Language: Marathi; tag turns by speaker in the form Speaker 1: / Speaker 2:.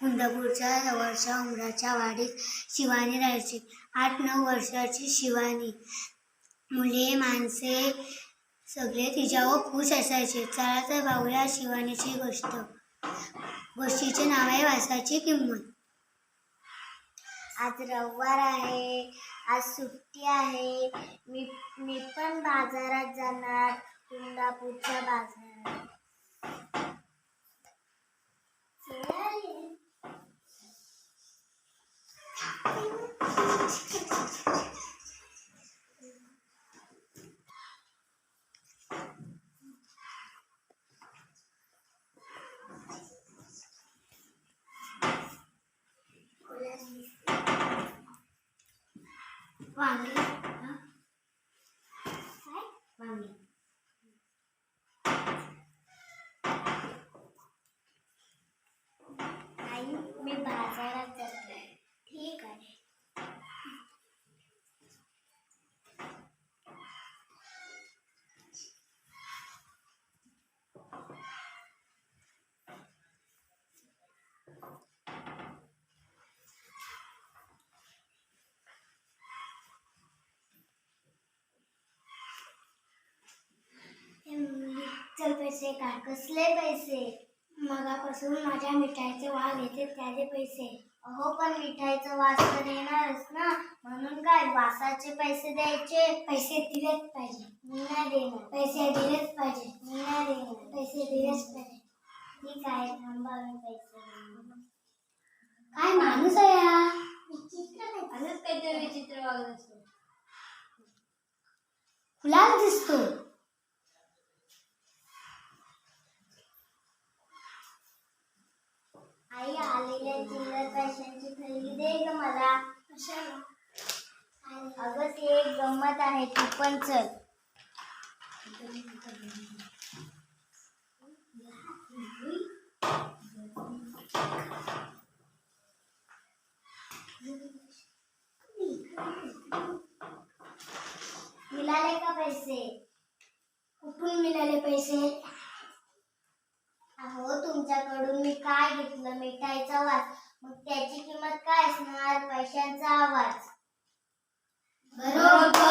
Speaker 1: कुंदापूरच्या जवळच्या उमराच्या वाडीत शिवानी राहायची. आठ नऊ वर्षाची शिवानी. मुले माणसे सगळे तिच्यावर खुश असायचे. चला तर पाहूया शिवानीची गोष्ट. गोष्टीचे नाव आहे वासाची किंमत. आज रविवार आहे आज सुट्टी आहे. मी मी पण बाजारात जाणार कुंदापूरच्या बाजारात. वांगे हा? काय वांगे आई मी बाजारात जाते ठीक आहे चल पैसे काढ. कसले पैसे? मगापासून माझ्या मिठाईचे वास घेते त्याचे पैसे. अहो पण मिठाईचा वास तर येणारच ना. म्हणून काय वासाचे पैसे द्यायचे? पैसे दिलेच पाहिजे. मी नाही देणार. पैसे दिलेच पाहिजे. मी नाही देणार. पैसे दिलेच पाहिजे. ठीक आहे थांबा मी पैसे देणार. काय माणूस आहे हा? विचित्र
Speaker 2: असंच काहीतरी विचित्र वागत असतो.
Speaker 1: फुलाला दिसतो आलेल्या चिल्लर पैशांची थैली दे ग मला. अगं ती एक गंमत आहे तू पण चल. मिळाले का पैसे? कुठून मिळाले पैसे? कडून मी काय घेतलं? मिठाईचा वास. मग त्याची किंमत काय असणार? पैशांचा आवाज. बरोबर.